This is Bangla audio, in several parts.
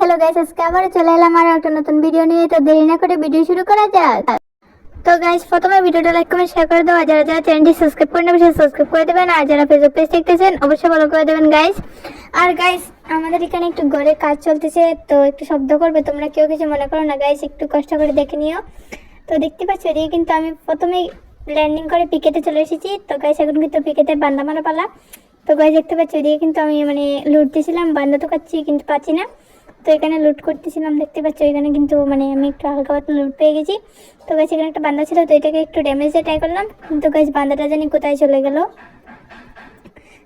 হ্যালো গাইস আজকে আবার চলে এলাম আর একটা নতুন ভিডিও নিয়ে। তো দেরি না করে ভিডিও শুরু করা যাক। তো গাইস প্রথমে ভিডিওটা লাইক কমেন্ট শেয়ার করে দেওয়া যারা যারা চ্যানেলটি সাবস্ক্রাইব করে নেবে সাবস্ক্রাইব করে দেবেন। আর যারা ফেসবুক পেজ দেখতেছেন, অবশ্যই ফলো করে দেবেন গাইস আর গাইস আমাদের এখানে একটু ঘরে কাজ চলতেছে, তো একটু শব্দ করবে, তোমরা কেউ কিছু মনে করো না গাইস একটু কষ্ট করে দেখে নিও। তো দেখতে পাচ্ছ, এদিকে কিন্তু আমি প্রথমেই ল্যান্ডিং করে পিকেতে চলে এসেছি। তো গাইস এখন কিন্তু পিকেতে বান্দা মারা পালা তো গাইস দেখতে পাচ্ছ, এদিকে কিন্তু আমি মানে লুটতেছিলাম, বান্দা তো কাচ্ছি কিন্তু পাচ্ছি না। তো এখানে লুট করতেছিলাম, দেখতে পাচ্ছ? এখানে কিন্তু মানে আমি একটু হালকা পাতলা লুট পেয়ে গেছি। তো গাছ এখানে একটা বান্দা ছিল, তো এটাকে একটু ড্যামেজ দিয়ে ট্রাই করলাম। কিন্তু গাছ বান্দাটা জানি কোথায় চলে গেল।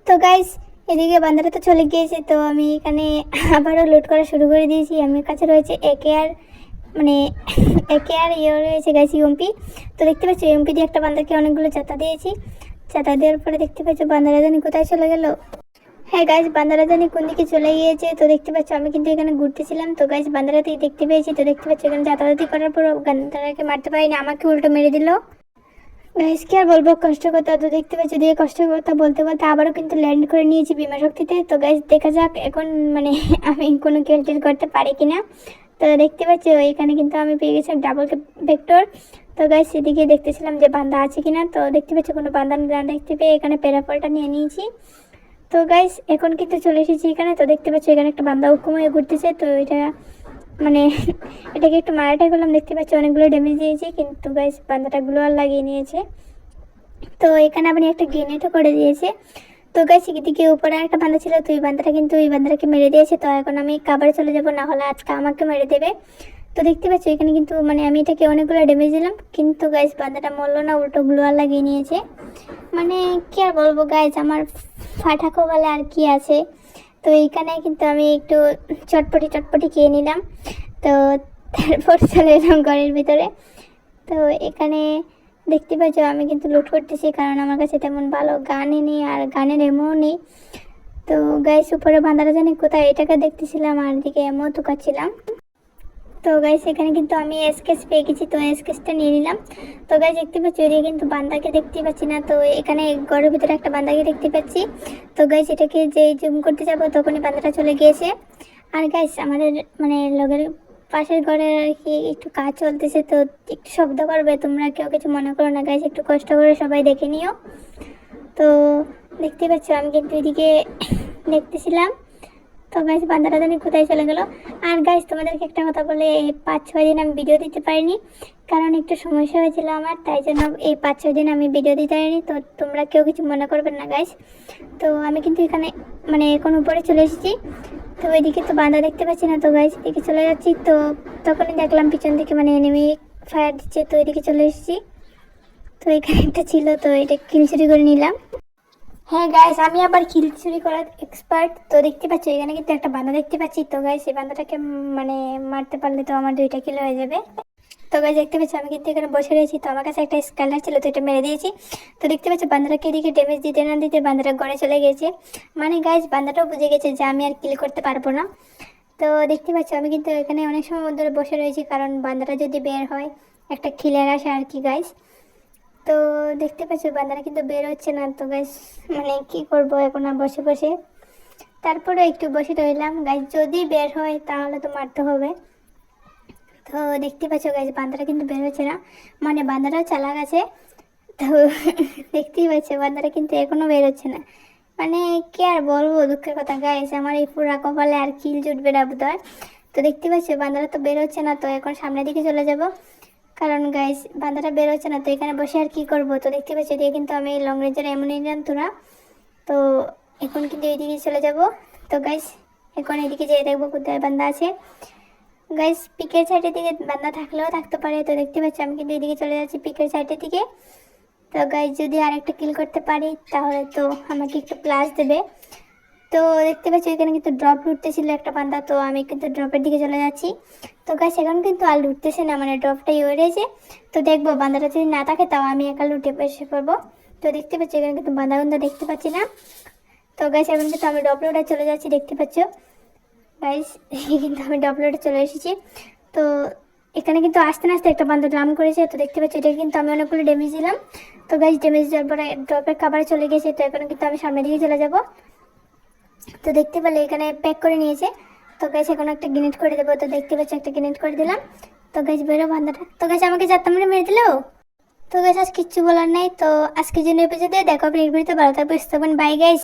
তো গাইস এদিকে বান্দাটা তো চলে গিয়েছে, তো আমি এখানে আবারও লুট করা শুরু করে দিয়েছি। আমার কাছে রয়েছে একে আর মানে একে আর ইয়ে রয়েছে গাইস ইউএমপি তো দেখতে পাচ্ছি ইউএমপি দিয়ে একটা বান্দাকে অনেকগুলো চাতা দিয়েছি। চাতা দেওয়ার পরে দেখতে পাচ্ছ বান্দারা জানি কোথায় চলে গেল। হ্যাঁ গাইজ বান্দারা জানি কোন দিকে চলে গিয়েছে। তো দেখতে পাচ্ছ, আমি কিন্তু এখানে ঘুরতেছিলাম। তো গাইজ বান্দারাতেই দেখতে পেয়েছি। তো দেখতে পাচ্ছ, এখানে যাতায়াতি করার পর বান্দারাকে মারতে পারিনি, আমাকে উল্টো মেরে দিল। গাইজ কি আর বলব, কষ্ট তো দেখতে পাচ্ছি, দিয়ে কষ্ট কথা বলতে বলতে আবারও কিন্তু ল্যান্ড করে নিয়েছি বিমা শক্তিতে। তো গাইস দেখা যাক এখন মানে আমি কোনো কেল টেল করতে পারি কিনা। তো দেখতে পাচ্ছি, এখানে কিন্তু আমি পেয়ে গেছিলাম ডাবল ভেক্টর তো গাইস সেদিকে দেখতেছিলাম যে বান্দা আছে কিনা। তো দেখতে পাচ্ছি, কোনো বান্দা না দেখতে পেয়ে এখানে প্যারাফলটা নিয়ে নিয়েছি। তো গাইস এখন কিন্তু চলে এসেছি এখানে। তো দেখতে পাচ্ছি, এখানে একটা বান্দা হুকুম হয়ে ঘুরতেছে। তো এটা মানে এটাকে একটু মারাটাই করলাম। দেখতে পাচ্ছি, অনেকগুলো ড্যামেজ দিয়েছি। কিন্তু গাইস বান্দাটা গ্লোয়ার লাগিয়ে নিয়েছে। তো এখানে আপনি একটা গ্রেনেটও করে দিয়েছে। তো গাইস এদিকে উপরে একটা বান্দা ছিল। তো এই বান্দাটা কিন্তু, এই বান্দাটাকে মেরে দিয়েছে। তো এখন আমি কাবারে চলে যাব না হলে আজকে আমাকে মেরে দেবে। তো দেখতে পাচ্ছি, এখানে কিন্তু মানে আমি এটাকে অনেকগুলো ড্যামেজ দিলাম। কিন্তু গাইস বান্দাটা মরলো না উল্টো গ্লোয়ার লাগিয়ে নিয়েছে। মানে কি আর বলব গাইস আমার ফাটাকো বলে আর কি আছে। তো এইখানে কিন্তু আমি একটু চটপটি চটপটি খেয়ে নিলাম। তো তারপর চলে এলাম ঘরের ভিতরে। তো এখানে দেখতে পাচ্ছ আমি কিন্তু লুট করতেছি, কারণ আমার কাছে তেমন ভালো গানই নেই আর গানের এমও নেই। তো গাইস উপরে বাঁধারা জানি কোথায়? এটাকে দেখতেছিলাম আর দিকে এমও তুকাচ্ছিলাম তো গাইস এখানে কিন্তু আমি স্কেচ পেয়ে গেছি তো স্কেচটা নিয়ে নিলাম। তো গাইস দেখতে পাচ্ছি ওইদিকে কিন্তু বান্দাকে দেখতে পাচ্ছি না। তো এখানে ঘরের ভিতরে একটা বান্দাকে দেখতে পাচ্ছি। তো গাইস এটাকে যে জুম করতে যাব, তখনই বান্দাটা চলে গিয়েছে। আর গাইস আমাদের মানে লগের পাশের ঘরে আর কি একটু কাজ চলতেছে, তো একটু শব্দ করবে। তোমরা কেউ কিছু মনে করো না গাইস একটু কষ্ট করে সবাই দেখে নিও। তো দেখতে পাচ্ছ, আমি কিন্তু এদিকে দেখতেছিলাম। তো গাইস বান্দারা জানি কোথায় চলে গেল। আর গাইস তোমাদেরকে একটা কথা বলে, এই পাঁচ, ছয় দিন আমি ভিডিও দিতে পারিনি, কারণ একটু সমস্যা হয়েছিল আমার, তাই জন্য এই পাঁচ, ছয় দিন আমি ভিডিও দিতে পারিনি। তো তোমরা কেউ কিছু মনে করবেন না গাইস তো আমি কিন্তু এখানে মানে এখন উপরে চলে এসেছি। তো ওইদিকে তো বান্দা দেখতে পাচ্ছি না তো গাইস এদিকে চলে যাচ্ছি। তো তখনই দেখলাম পিছন থেকে মানে এনিমি ফায়ার দিচ্ছে, তো এদিকে চলে এসেছি। তো এখানে একটা ছিল, তো এটা কিল চুরি করে নিলাম। হ্যাঁ গাইস আমি আবার কিল চুরি করার এক্সপার্ট তো দেখতে পাচ্ছি, এখানে কিন্তু একটা বান্দা দেখতে পাচ্ছি। তো গাইস এই বান্দাটাকে মানে মারতে পারলে তো আমার দুইটা কিলো হয়ে যাবে। তো গাইস দেখতে পাচ্ছি, আমি কিন্তু এখানে বসে রয়েছি। তো, আমার কাছে একটা স্ক্যালার ছিল, তো এটা মেরে দিয়েছি। তো, দেখতে পাচ্ছি, বান্দাটাকে এদিকে ড্যামেজ দিতে না দিতে বান্দাটা গড়ে চলে গেছে। মানে গাইস বান্দাটাও বুঝে গেছে যে আমি আর কিল করতে পারব না। তো, দেখতে পাচ্ছি, আমি কিন্তু এখানে অনেক সময় ধরে বসে রয়েছি, কারণ বান্দাটা যদি বের হয়, একটা খিলের আসে আর কি গাইস তো দেখতে পাচ্ছি, বান্দারা কিন্তু বের হচ্ছে না। তো গাইস মানে কি করব এখন বসে বসে? তারপরে একটু বসে রইলাম। গাইস যদি বের হয় তাহলে তো মারতে হবে। তো দেখতে পাচ্ছ গাইস বান্দারা কিন্তু বের হচ্ছে না। মানে বান্দারাও চালা গেছে তো দেখতেই পাচ্ছ, বান্দারা কিন্তু এখনও বের হচ্ছে না। মানে কি আর বলব, দুঃখের কথা গাইস আমার এই পুরা কপালে আর কিল জুটবে না বোধ তো দেখতে পাচ্ছ, বান্দারা তো বের হচ্ছে না। তো এখন সামনের দিকে চলে যাব। কারণ গাইস বান্দাটা বেরোচ্ছে না, তো এখানে বসে আর কি করব? তো দেখতে পাচ্ছি, এদিকে কিন্তু আমি লং রেঞ্জের এমন নিলাম না তো এখন কিন্তু এইদিকে চলে যাব। তো গাইস এখন এদিকে যেয়ে দেখব কোথায় বান্দা আছে। গাইস পিকের সাইডের দিকে বান্দা থাকলেও থাকতে পারে। তো দেখতে পাচ্ছি, আমি কিন্তু এদিকে চলে যাচ্ছি পিকের সাইডের দিকে। তো গাইস যদি আরেকটা কিল করতে পারি, তাহলে তো আমাকে একটু প্লাস দেবে। তো দেখতে পাচ্ছি, এখানে কিন্তু ড্রপ লুটতেছিল একটা বান্দা তো আমি কিন্তু ড্রপের দিকে চলে যাচ্ছি। তো গাছ এখন কিন্তু আর লুটতেছে না মানে ড্রপটাই রয়েছে তো দেখব বান্দাটা যদি না থাকে, তাও আমি একা লুটে বসে পড়ব। তো দেখতে পাচ্ছি, এখানে কিন্তু বান্দা বান্দা দেখতে পাচ্ছি না। তো গাছ এখন কিন্তু আমি ডপ লোডে চলে যাচ্ছি, দেখতে পাচ্ছ। গাইস কিন্তু আমি ডপ লোডে চলে এসেছি। তো এখানে কিন্তু আস্তে আস্তে একটা বান্দা ড্রাম করেছে। তো দেখতে পাচ্ছি, এটা কিন্তু আমি অনেকগুলো ড্যামেজ দিলাম। তো গাইস ড্যামেজ দেওয়ার পরে ড্রপের খাবারে চলে গেছে। তো এখন কিন্তু আমি সামনের দিকে চলে যাব। তো দেখতে পেলে এখানে প্যাক করে নিয়েছে। তো গাছ এখন একটা গ্রেনেড করে দেবো। তো দেখতে পাচ্ছি, একটা গ্রেনেড করে দিলাম। তো গাছ বেরো বান্ধাটা তো গাছ আমাকে চারটা মিনিট মেরে দিলো? তো গাছ আজ কিচ্ছু বলার নাই। তো আজকে জন্য এপিসোডে দেখো আপনি এর ভালো থাকবে বাই গাইস